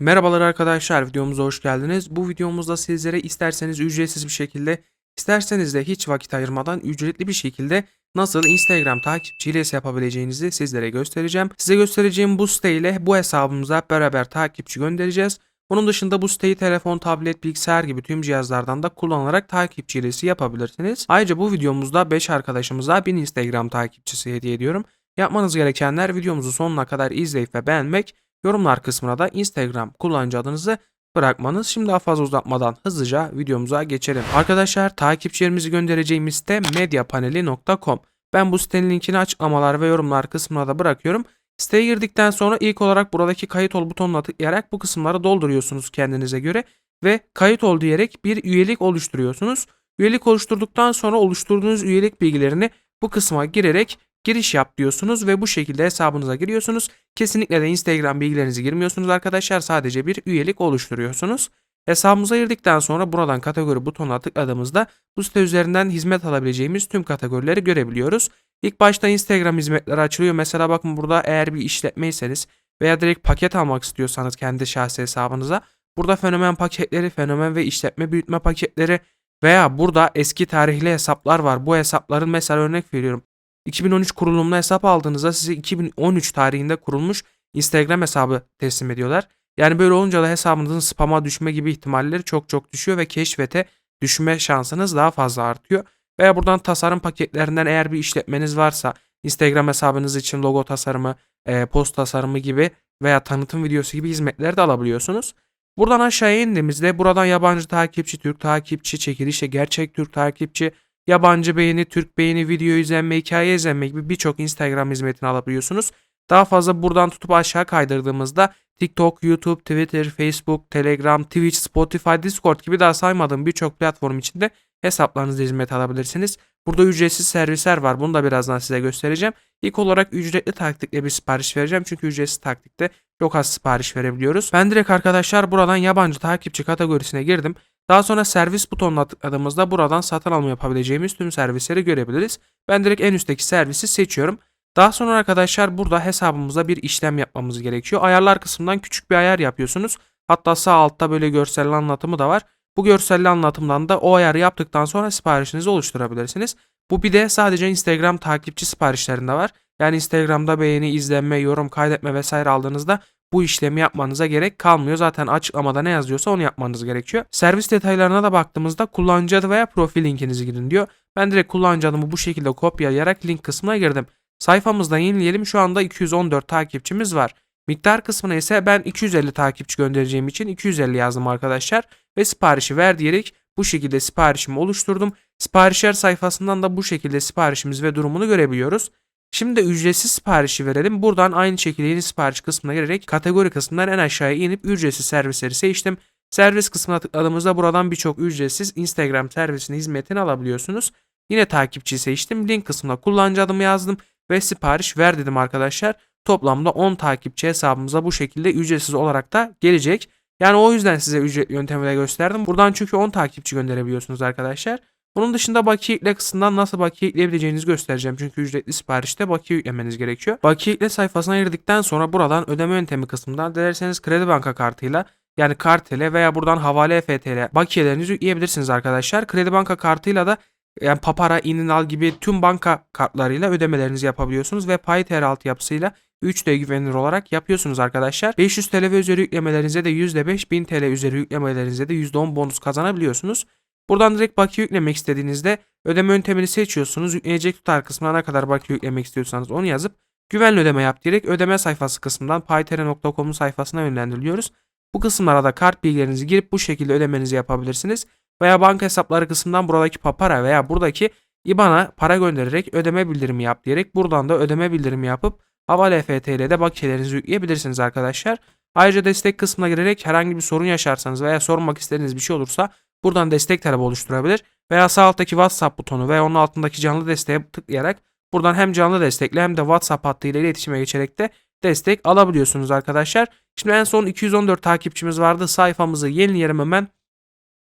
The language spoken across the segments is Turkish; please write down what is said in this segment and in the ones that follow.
Merhabalar arkadaşlar, videomuza hoş geldiniz. Bu videomuzda sizlere isterseniz ücretsiz bir şekilde, isterseniz de hiç vakit ayırmadan ücretli bir şekilde nasıl Instagram takipçi hilesi yapabileceğinizi sizlere göstereceğim. Size göstereceğim bu site bu hesabımıza beraber takipçi göndereceğiz. Onun dışında bu siteyi telefon, tablet, bilgisayar gibi tüm cihazlardan da kullanarak takipçi hilesi yapabilirsiniz. Ayrıca bu videomuzda 5 arkadaşımıza 1000 Instagram takipçisi hediye ediyorum. Yapmanız gerekenler videomuzu sonuna kadar izleyip ve beğenmek, Yorumlar kısmına da Instagram kullanıcı adınızı bırakmanız. Şimdi daha fazla uzatmadan hızlıca videomuza geçelim. Arkadaşlar takipçilerimizi göndereceğimiz site medyapaneli.com. Ben bu sitenin linkini açıklamalar ve yorumlar kısmına da bırakıyorum. Siteye girdikten sonra ilk olarak buradaki kayıt ol butonuna tıklayarak bu kısımları dolduruyorsunuz kendinize göre ve kayıt ol diyerek bir üyelik oluşturuyorsunuz. Üyelik oluşturduktan sonra oluşturduğunuz üyelik bilgilerini bu kısma girerek giriş yap diyorsunuz ve bu şekilde hesabınıza giriyorsunuz. Kesinlikle de Instagram bilgilerinizi girmiyorsunuz arkadaşlar. Sadece bir üyelik oluşturuyorsunuz. Hesabımıza girdikten sonra buradan kategori butonuna tıkladığımızda bu site üzerinden hizmet alabileceğimiz tüm kategorileri görebiliyoruz. İlk başta Instagram hizmetleri açılıyor. Mesela bakın burada eğer bir işletmeyseniz veya direkt paket almak istiyorsanız kendi şahsi hesabınıza burada fenomen paketleri, fenomen ve işletme büyütme paketleri veya burada eski tarihli hesaplar var. Bu hesapların mesela örnek veriyorum 2013 kurulumlu hesap aldığınızda size 2013 tarihinde kurulmuş Instagram hesabı teslim ediyorlar. Yani böyle olunca da hesabınızın spama düşme gibi ihtimalleri çok çok düşüyor ve keşfete düşme şansınız daha fazla artıyor. Veya buradan tasarım paketlerinden eğer bir işletmeniz varsa Instagram hesabınız için logo tasarımı, e, post tasarımı gibi veya tanıtım videosu gibi hizmetleri de alabiliyorsunuz. Buradan aşağıya indiğimizde buradan yabancı takipçi, Türk takipçi, çekilişe gerçek Türk takipçi, yabancı beğeni, Türk beğeni, video izlenme, hikaye izlenme gibi birçok Instagram hizmetini alabiliyorsunuz. Daha fazla buradan tutup aşağı kaydırdığımızda TikTok, YouTube, Twitter, Facebook, Telegram, Twitch, Spotify, Discord gibi daha saymadığım birçok platform içinde hesaplarınızda hizmet alabilirsiniz. Burada ücretsiz servisler var. Bunu da birazdan size göstereceğim. İlk olarak ücretli taktikle bir sipariş vereceğim. Çünkü ücretsiz taktikte çok az sipariş verebiliyoruz. Ben direkt arkadaşlar buradan yabancı takipçi kategorisine girdim. Daha sonra servis butonuna tıkladığımızda buradan satın alma yapabileceğimiz tüm servisleri görebiliriz. Ben direkt en üstteki servisi seçiyorum. Daha sonra arkadaşlar burada hesabımıza bir işlem yapmamız gerekiyor. Ayarlar kısmından küçük bir ayar yapıyorsunuz. Hatta sağ altta böyle görsel anlatımı da var. Bu görselli anlatımdan da o ayarı yaptıktan sonra siparişinizi oluşturabilirsiniz. Bu bir de sadece Instagram takipçi siparişlerinde var. Yani Instagram'da beğeni, izlenme, yorum, kaydetme vesaire aldığınızda bu işlemi yapmanıza gerek kalmıyor. Zaten açıklamada ne yazıyorsa onu yapmanız gerekiyor. Servis detaylarına da baktığımızda kullanıcı adı veya profil linkinizi girin diyor. Ben direkt kullanıcı adımı bu şekilde kopyalayarak link kısmına girdim. Sayfamızda yenileyelim. Şu anda 214 takipçimiz var. Miktar kısmına ise ben 250 takipçi göndereceğim için 250 yazdım arkadaşlar. Ve siparişi ver diyerek bu şekilde siparişimi oluşturdum. Siparişler sayfasından da bu şekilde siparişimiz ve durumunu görebiliyoruz. Şimdi de ücretsiz siparişi verelim. Buradan aynı şekilde yeni sipariş kısmına girerek kategori kısmından en aşağıya inip ücretsiz servisleri seçtim. Servis kısmına tıkladığımızda buradan birçok ücretsiz Instagram servisinin hizmetini alabiliyorsunuz. Yine takipçi seçtim. Link kısmına kullanıcı adımı yazdım ve sipariş ver dedim arkadaşlar. Toplamda 10 takipçi hesabımıza bu şekilde ücretsiz olarak da gelecek. Yani o yüzden size ücret yöntemi de gösterdim. Buradan çünkü 10 takipçi gönderebiliyorsunuz arkadaşlar. Bunun dışında bakiye yükle kısmından nasıl bakiye yükleyebileceğinizi göstereceğim. Çünkü ücretli siparişte bakiye yüklemeniz gerekiyor. Bakiye yükle sayfasına girdikten sonra buradan ödeme yöntemi kısmından dilerseniz kredi banka kartıyla yani kart ile veya buradan havale EFT ile bakiyelerinizi yükleyebilirsiniz arkadaşlar. Kredi banka kartıyla da yani Papara, İninal gibi tüm banka kartlarıyla ödemelerinizi yapabiliyorsunuz ve PayTR altyapısıyla 3D güvenilir olarak yapıyorsunuz arkadaşlar. 500 TL ve üzeri yüklemelerinize de %5, 1000 TL üzeri yüklemelerinize de %10 bonus kazanabiliyorsunuz. Buradan direkt bakiye yüklemek istediğinizde ödeme yöntemini seçiyorsunuz. Yükleyecek tutar kısmına ne kadar bakiye yüklemek istiyorsanız onu yazıp güvenli ödeme yap diyerek ödeme sayfası kısmından paytr.com'un sayfasına yönlendiriliyoruz. Bu kısımlara da kart bilgilerinizi girip bu şekilde ödemenizi yapabilirsiniz. Veya banka hesapları kısmından buradaki papara veya buradaki IBAN'a para göndererek ödeme bildirimi yap diyerek buradan da ödeme bildirimi yapıp Havale EFT ile de bakiyelerinizi yükleyebilirsiniz arkadaşlar. Ayrıca destek kısmına girerek herhangi bir sorun yaşarsanız veya sormak istediğiniz bir şey olursa buradan destek talebi oluşturabilir. Veya sağ alttaki WhatsApp butonu veya onun altındaki canlı desteğe tıklayarak buradan hem canlı destekle hem de WhatsApp hattıyla iletişime geçerek de destek alabiliyorsunuz arkadaşlar. Şimdi en son 214 takipçimiz vardı. Sayfamızı yenileyelim hemen.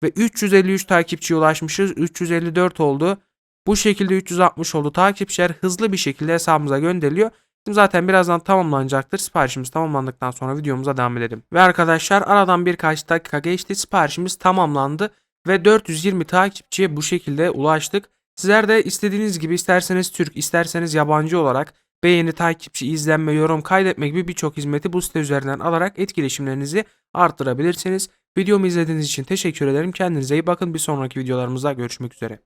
Ve 353 takipçiye ulaşmışız. 354 oldu. Bu şekilde 360 oldu. Takipçiler hızlı bir şekilde hesabımıza gönderiliyor. Zaten birazdan tamamlanacaktır. Siparişimiz tamamlandıktan sonra videomuza devam edelim. Ve arkadaşlar aradan birkaç dakika geçti. Siparişimiz tamamlandı ve 420 takipçiye bu şekilde ulaştık. Sizler de istediğiniz gibi isterseniz Türk, isterseniz yabancı olarak beğeni, takipçi, izlenme, yorum, kaydetme gibi birçok hizmeti bu site üzerinden alarak etkileşimlerinizi arttırabilirsiniz. Videomu izlediğiniz için teşekkür ederim. Kendinize iyi bakın. Bir sonraki videolarımızda görüşmek üzere.